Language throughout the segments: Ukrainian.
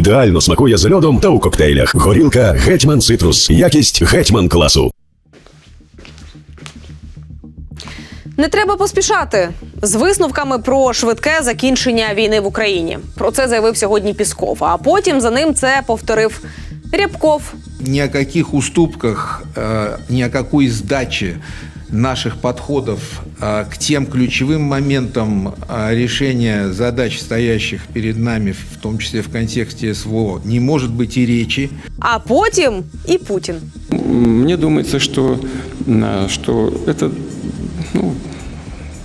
Ідеально смакує з льодом та у коктейлях. Горілка Гетьман Цитрус. Якість Гетьман класу. Не треба поспішати з висновками про швидке закінчення війни в Україні. Про це заявив сьогодні Пісков. А потім за ним це повторив Рябков. ни о каких уступках, э, ни о какой сдаче наших подходов э, к тем ключевым моментам э, решения задач, стоящих перед нами, в том числе в контексте СВО, не может быть и речи. А потім і Путін. Мне думается, что, а, что это ну,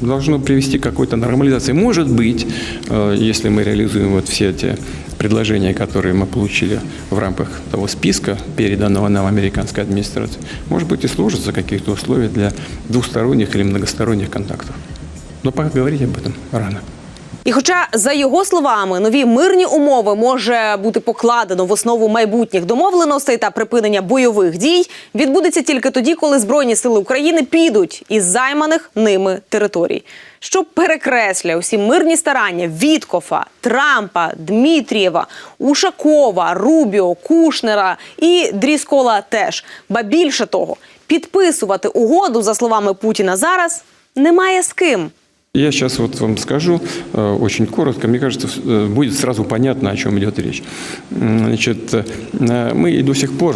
должно привести к какой-то нормализации. Может быть, э, если мы реализуем вот все те предложения, которые мы получили в рамках того списка, переданного нам американской администрацией, может быть и сложатся каких-то условия для двусторонних или многосторонних контактов. Но пока говорить об этом рано. І хоча, за його словами, нові мирні умови може бути покладено в основу майбутніх домовленостей та припинення бойових дій, відбудеться тільки тоді, коли збройні сили України підуть із займаних ними територій. Що перекреслює усі мирні старання Віткофа, Трампа, Дмитрієва, Ушакова, Рубіо, Кушнера і Дріскола теж. Ба більше того, підписувати угоду за словами Путіна зараз немає з ким. Я сейчас вот вам скажу э, очень коротко. Мне кажется, э, будет сразу понятно, о чем идет речь. Значит, э, мы и до сих пор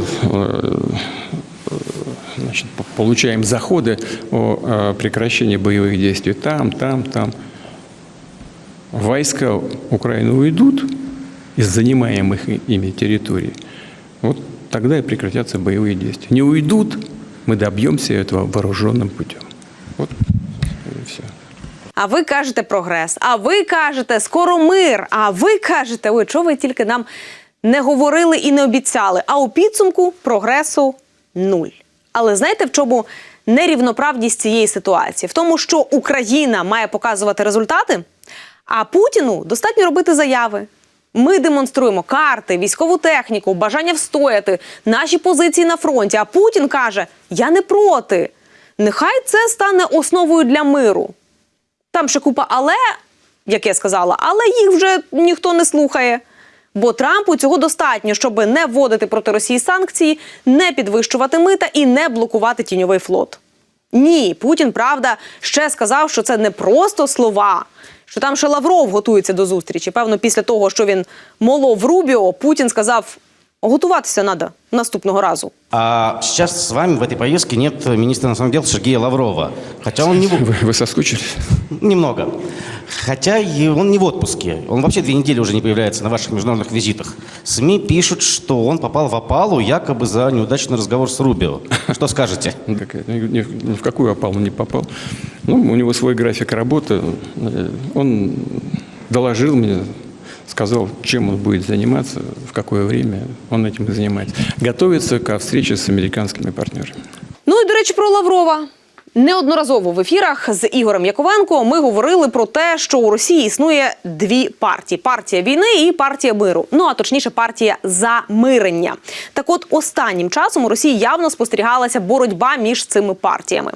значит, по- получаем заходы о прекращении боевых действий там, там, там. Войска Украины уйдут из занимаемых ими территорий. Вот тогда и прекратятся боевые действия. Не уйдут, мы добьемся этого вооруженным путем. А ви кажете прогрес, а ви кажете скоро мир. А ви кажете, ой, чого ви тільки нам не говорили і не обіцяли. А у підсумку прогресу нуль. Але знаєте, в чому нерівноправність цієї ситуації? В тому, що Україна має показувати результати, а Путіну достатньо робити заяви. Ми демонструємо карти, військову техніку, бажання встояти, наші позиції на фронті. А Путін каже: Я не проти. Нехай це стане основою для миру. Там ще купа але, як я сказала, але їх вже ніхто не слухає. Бо Трампу цього достатньо, щоб не вводити проти Росії санкції, не підвищувати мита і не блокувати тіньовий флот. Ні, Путін, правда, ще сказав, що це не просто слова, що там ще Лавров готується до зустрічі. Певно, після того, що він молов Рубіо, Путін сказав: готуватися треба наступного разу. А сейчас с вами в этой поездке нет министра иностранных дел Сергея Лаврова. Хотя он не в... Вы, вы соскучились? немного. Хотя и он не в отпуске. Он вообще две недели уже не появляется на ваших международных визитах. СМИ пишут, что он попал в опалу якобы за неудачный разговор с Рубио. Что скажете? Ну, какая- Ни, ни в- ни в какую опалу не попал. Ну, у него свой график работы. Э, Он доложил мне, сказал, чем он будет заниматься, в какое время он этим и занимается. Готовится к встрече с американскими партнерами. Ну і до речі, про Лаврова. Неодноразово в ефірах з Ігорем Яковенко ми говорили про те, що у Росії існує дві партії: партія війни і партія миру. Ну а точніше, партія замирення. Так, от останнім часом у Росії явно спостерігалася боротьба між цими партіями.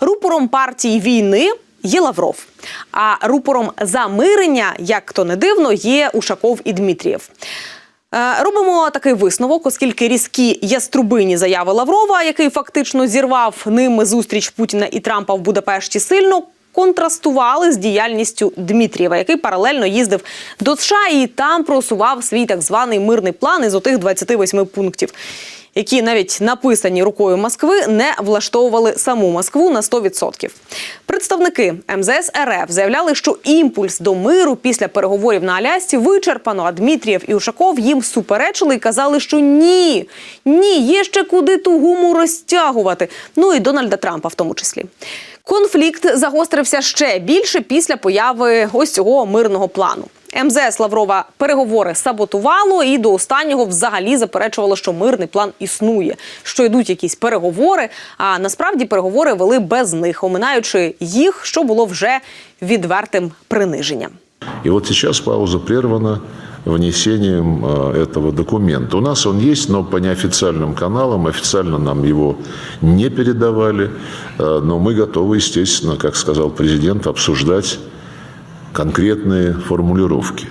Рупором партії війни. Є Лавров, а рупором замирення, як то не дивно, є Ушаков і Дмитрієв. Е, Робимо такий висновок, оскільки різкі яструбині заяви Лаврова, який фактично зірвав ними зустріч Путіна і Трампа в Будапешті, сильно контрастували з діяльністю Дмитрієва, який паралельно їздив до США і там просував свій так званий мирний план із отих 28 пунктів. Які навіть написані рукою Москви не влаштовували саму Москву на 100%. Представники МЗС РФ заявляли, що імпульс до миру після переговорів на Алясці вичерпано. А Дмитрієв і Ушаков їм суперечили і казали, що ні, ні, є ще куди ту гуму розтягувати. Ну і Дональда Трампа в тому числі. Конфлікт загострився ще більше після появи ось цього мирного плану. МЗС Лаврова переговори саботувало і до останнього взагалі заперечувало, що мирний план існує, що йдуть якісь переговори. А насправді переговори вели без них, оминаючи їх, що було вже відвертим приниженням. И вот сейчас пауза прервана внесением э, этого документа. У нас он есть, но по неофициальным каналам, официально нам его не передавали. Э, Но мы готовы, естественно, как сказал президент, обсуждать конкретные формулировки.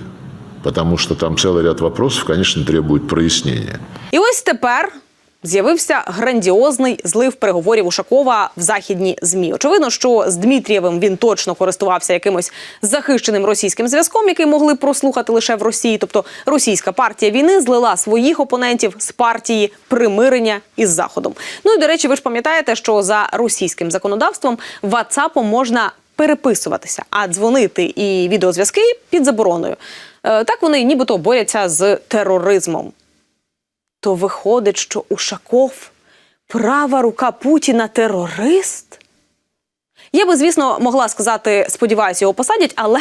потому что там целый ряд вопросов, конечно, требует прояснения. І ось тепер з'явився грандіозний злив переговорів Ушакова в західні змі. Очевидно, що з Дмитрієвим він точно користувався якимось захищеним російським зв'язком, який могли прослухати лише в Росії. Тобто російська партія війни злила своїх опонентів з партії примирення із заходом. Ну і до речі, ви ж пам'ятаєте, що за російським законодавством WhatsApp можна переписуватися, а дзвонити і відеозв'язки під забороною. Е, Так вони нібито борються з тероризмом. То виходить, що Ушаков права рука Путіна терорист? Я би, звісно, могла сказати, сподіваюся, його посадять, але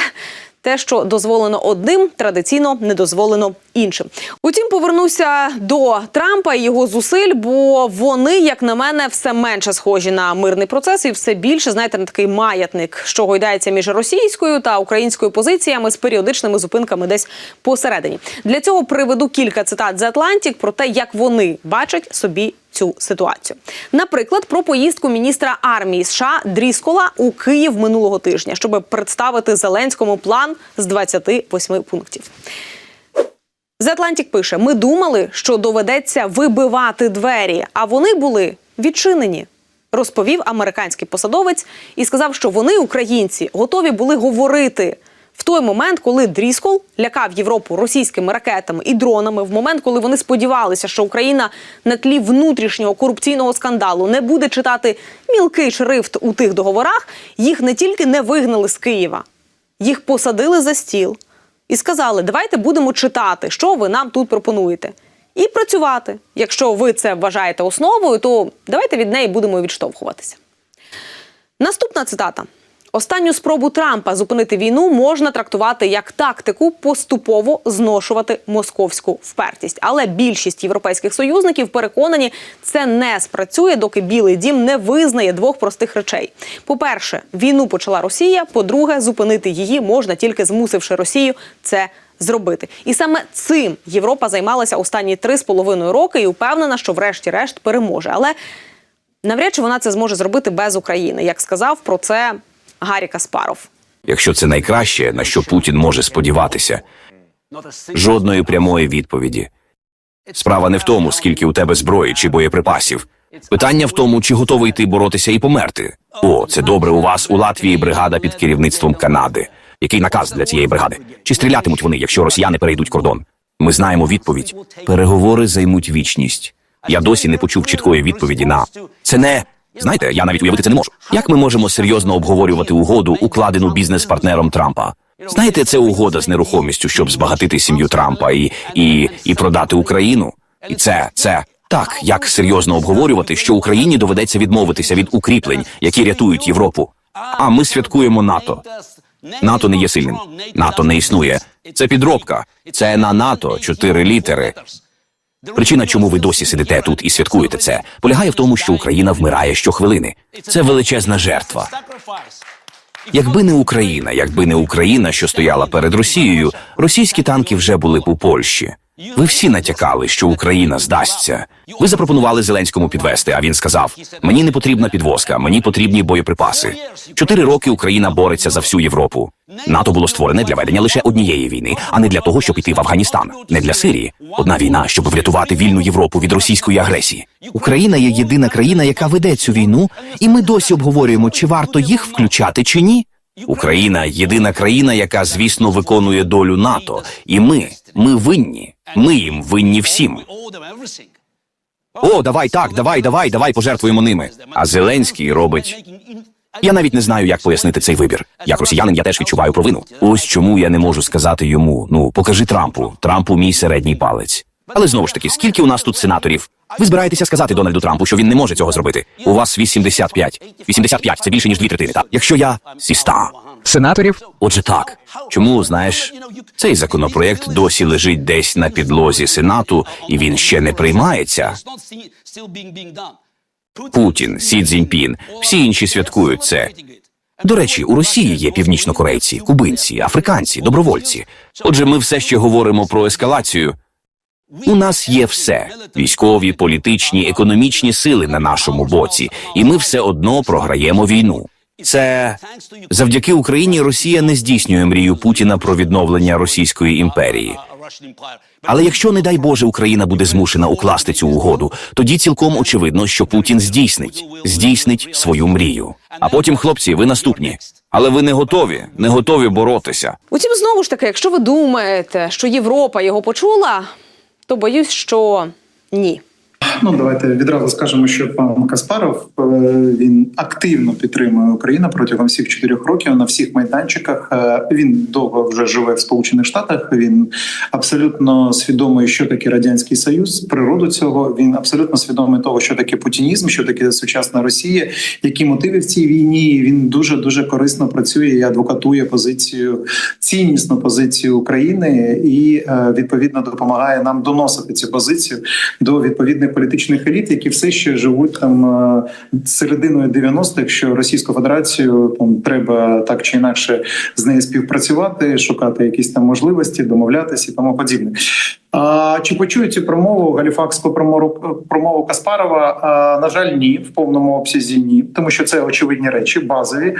те, що дозволено одним, традиційно не дозволено іншим. Утім, повернуся до Трампа і його зусиль, бо вони, як на мене, все менше схожі на мирний процес і все більше, знаєте, на такий маятник, що гойдається між російською та українською позиціями з періодичними зупинками десь посередині. Для цього приведу кілька цитат з Атлантік про те, як вони бачать собі цю ситуацію. Наприклад, про поїздку міністра армії США Дріскола у Київ минулого тижня, щоб представити Зеленському план з 28 пунктів. The Atlantic пише: ми думали, що доведеться вибивати двері, а вони були відчинені. Розповів американський посадовець і сказав, що вони, українці, готові були говорити в той момент, коли Дріскол лякав Європу російськими ракетами і дронами, в момент, коли вони сподівалися, що Україна на тлі внутрішнього корупційного скандалу не буде читати мілкий шрифт у тих договорах, їх не тільки не вигнали з Києва, їх посадили за стіл і сказали: давайте будемо читати, що ви нам тут пропонуєте, і працювати. Якщо ви це вважаєте основою, то давайте від неї будемо відштовхуватися. Наступна цитата. Останню спробу Трампа зупинити війну можна трактувати як тактику поступово зношувати московську впертість. Але більшість європейських союзників переконані, це не спрацює, доки Білий Дім не визнає двох простих речей: по-перше, війну почала Росія. По-друге, зупинити її можна тільки змусивши Росію це зробити. І саме цим Європа займалася останні три з половиною роки і впевнена, що врешті-решт переможе. Але навряд чи вона це зможе зробити без України, як сказав про це Гаррі Каспаров. якщо це найкраще, на що Путін може сподіватися. Жодної прямої відповіді. Справа не в тому, скільки у тебе зброї чи боєприпасів. Питання в тому, чи готовий ти боротися і померти. О, це добре. У вас у Латвії бригада під керівництвом Канади. Який наказ для цієї бригади? Чи стрілятимуть вони, якщо росіяни перейдуть кордон? Ми знаємо відповідь. Переговори займуть вічність. Я досі не почув чіткої відповіді на це не. Знаєте, я навіть уявити це не можу. Як ми можемо серйозно обговорювати угоду, укладену бізнес-партнером Трампа? Знаєте, це угода з нерухомістю, щоб збагатити сім'ю Трампа і, і, і продати Україну. І це, це так, як серйозно обговорювати, що Україні доведеться відмовитися від укріплень, які рятують Європу. А ми святкуємо НАТО. НАТО не є сильним. НАТО не існує. Це підробка. Це на НАТО чотири літери. Причина, чому ви досі сидите тут і святкуєте це, полягає в тому, що Україна вмирає щохвилини. Це величезна жертва. Якби не Україна, якби не Україна, що стояла перед Росією, російські танки вже були б у Польщі. Ви всі натякали, що Україна здасться. Ви запропонували Зеленському підвести, а він сказав: мені не потрібна підвозка, мені потрібні боєприпаси. Чотири роки Україна бореться за всю Європу. НАТО було створене для ведення лише однієї війни, а не для того, щоб іти в Афганістан, не для Сирії. Одна війна, щоб врятувати вільну Європу від російської агресії. Україна є єдина країна, яка веде цю війну, і ми досі обговорюємо, чи варто їх включати чи ні. Україна єдина країна, яка, звісно, виконує долю НАТО, і ми, ми винні. Ми їм винні всім. О, давай так, давай, давай, давай пожертвуємо ними. А Зеленський робить. Я навіть не знаю, як пояснити цей вибір. Як росіянин, я теж відчуваю провину. Ось чому я не можу сказати йому: ну покажи Трампу, Трампу мій середній палець. Але знову ж таки, скільки у нас тут сенаторів? Ви збираєтеся сказати Дональду Трампу, що він не може цього зробити. У вас 85. 85 – це більше ніж дві третини. Так, якщо я сіста. Сенаторів Отже, так. Чому знаєш, цей законопроєкт досі лежить десь на підлозі Сенату, і він ще не приймається. Путін, Сі Цзіньпін, всі інші святкують це. До речі, у Росії є північнокорейці, кубинці, африканці, добровольці. Отже, ми все ще говоримо про ескалацію. У нас є все: військові, політичні, економічні сили на нашому боці, і ми все одно програємо війну. Це завдяки Україні Росія не здійснює мрію Путіна про відновлення Російської імперії. Але якщо, не дай Боже, Україна буде змушена укласти цю угоду, тоді цілком очевидно, що Путін здійснить здійснить свою мрію. А потім, хлопці, ви наступні. Але ви не готові, не готові боротися. Утім, знову ж таки, якщо ви думаєте, що Європа його почула, то боюсь, що ні. Ну, давайте відразу скажемо, що пан Каспаров е, він активно підтримує Україну протягом всіх чотирьох років на всіх майданчиках. Е, Він довго вже живе в Сполучених Штатах. Він абсолютно свідомий, що таке радянський союз, природу цього. Він абсолютно свідомий того, що таке путінізм, що таке сучасна Росія, які мотиви в цій війні. Він дуже дуже корисно працює і адвокатує позицію ціннісну позицію України і е, відповідно допомагає нам доносити цю позицію до відповідних політичних еліт, які все ще живуть там е, серединою 90-х, що Російську Федерацію там треба так чи інакше з нею співпрацювати, шукати якісь там можливості, домовлятися і тому подібне. А чи почують цю промову галіфакську промову промову Каспарова? А, на жаль, ні, в повному обсязі ні, тому що це очевидні речі, базові.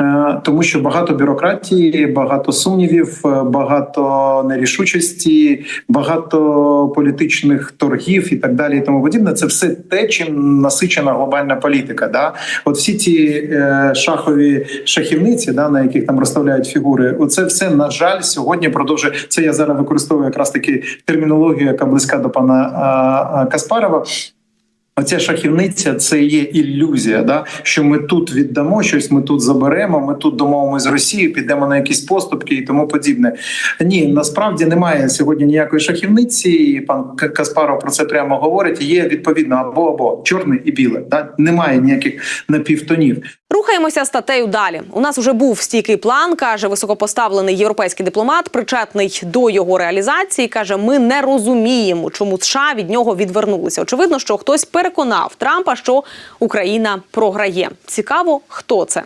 Е, Тому що багато бюрократії, багато сумнівів, е, багато нерішучості, багато політичних торгів і так далі, і тому подібне. Це все те, чим насичена глобальна політика. Да, от всі ці е, шахові шахівниці, да, на яких там розставляють фігури, оце все на жаль сьогодні продовжує. Це я зараз використовую якраз таки термінологію, яка близька до пана а, а, Каспарова. Оця шахівниця це є ілюзія, да що ми тут віддамо щось, ми тут заберемо, ми тут домовимося з Росією, підемо на якісь поступки і тому подібне. Ні, насправді немає сьогодні ніякої шахівниці. і Пан Каспаров про це прямо говорить. Є відповідно або або чорне і біле. Да немає ніяких напівтонів. Рухаємося статтею далі. У нас вже був стійкий план, каже високопоставлений європейський дипломат, причетний до його реалізації. каже: ми не розуміємо, чому США від нього відвернулися. Очевидно, що хтось переконав Трампа, що Україна програє. Цікаво, хто це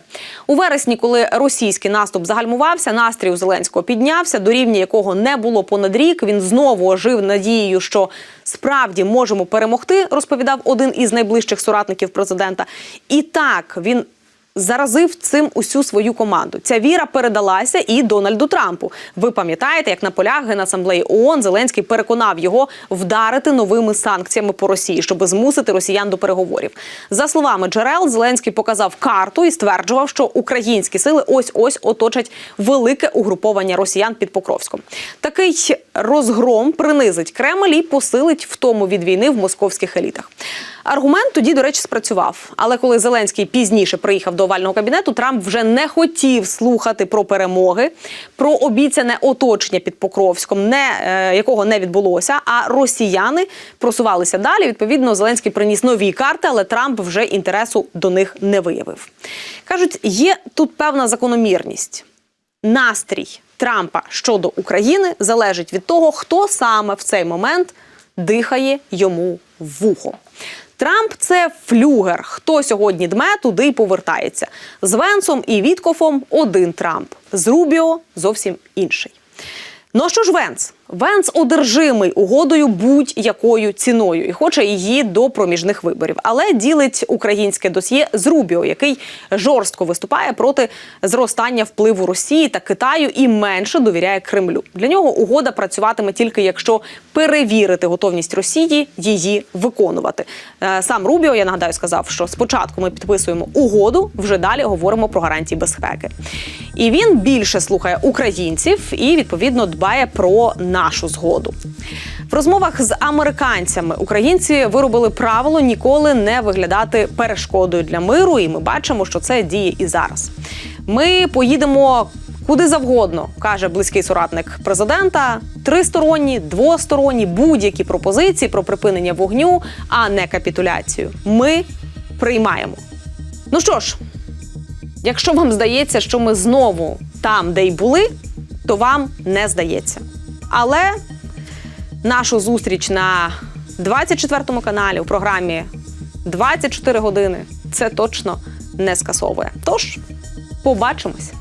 у вересні, коли російський наступ загальмувався. Настрій у Зеленського піднявся до рівня, якого не було понад рік. Він знову ожив надією, що справді можемо перемогти. Розповідав один із найближчих соратників президента. І так він заразив цим усю свою команду. Ця віра передалася і Дональду Трампу. Ви пам'ятаєте, як на полях Генасамблеї ООН Зеленський переконав його вдарити новими санкціями по Росії, щоб змусити росіян до переговорів. За словами джерел, Зеленський показав карту і стверджував, що українські сили ось ось оточать велике угруповання росіян під Покровськом. Такий розгром принизить Кремль і посилить втому від війни в московських елітах. Аргумент тоді, до речі, спрацював. Але коли Зеленський пізніше приїхав до овального кабінету, Трамп вже не хотів слухати про перемоги, про обіцяне оточення під Покровськом, не, е, якого не відбулося. А росіяни просувалися далі. Відповідно, Зеленський приніс нові карти, але Трамп вже інтересу до них не виявив. Кажуть, є тут певна закономірність. Настрій Трампа щодо України залежить від того, хто саме в цей момент дихає йому в вухо. Трамп це флюгер. Хто сьогодні дме, туди й повертається. З Венсом і Віткофом один Трамп, з Рубіо зовсім інший. Ну що ж Венс? Венс одержимий угодою будь-якою ціною і хоче її до проміжних виборів, але ділить українське досьє з Рубіо, який жорстко виступає проти зростання впливу Росії та Китаю і менше довіряє Кремлю. Для нього угода працюватиме тільки якщо перевірити готовність Росії її виконувати. Е, Сам Рубіо, я нагадаю, сказав, що спочатку ми підписуємо угоду, вже далі говоримо про гарантії безпеки. І він більше слухає українців і відповідно дбає про нашу згоду. В розмовах з американцями українці виробили правило ніколи не виглядати перешкодою для миру, і ми бачимо, що це діє і зараз. Ми поїдемо. Куди завгодно каже близький соратник президента: тристоронні, двосторонні, будь-які пропозиції про припинення вогню, а не капітуляцію. Ми приймаємо. Ну що ж, Якщо вам здається, що ми знову там, де й були, то вам не здається. Але нашу зустріч на 24 каналі у програмі 24 години це точно не скасовує. Тож побачимось.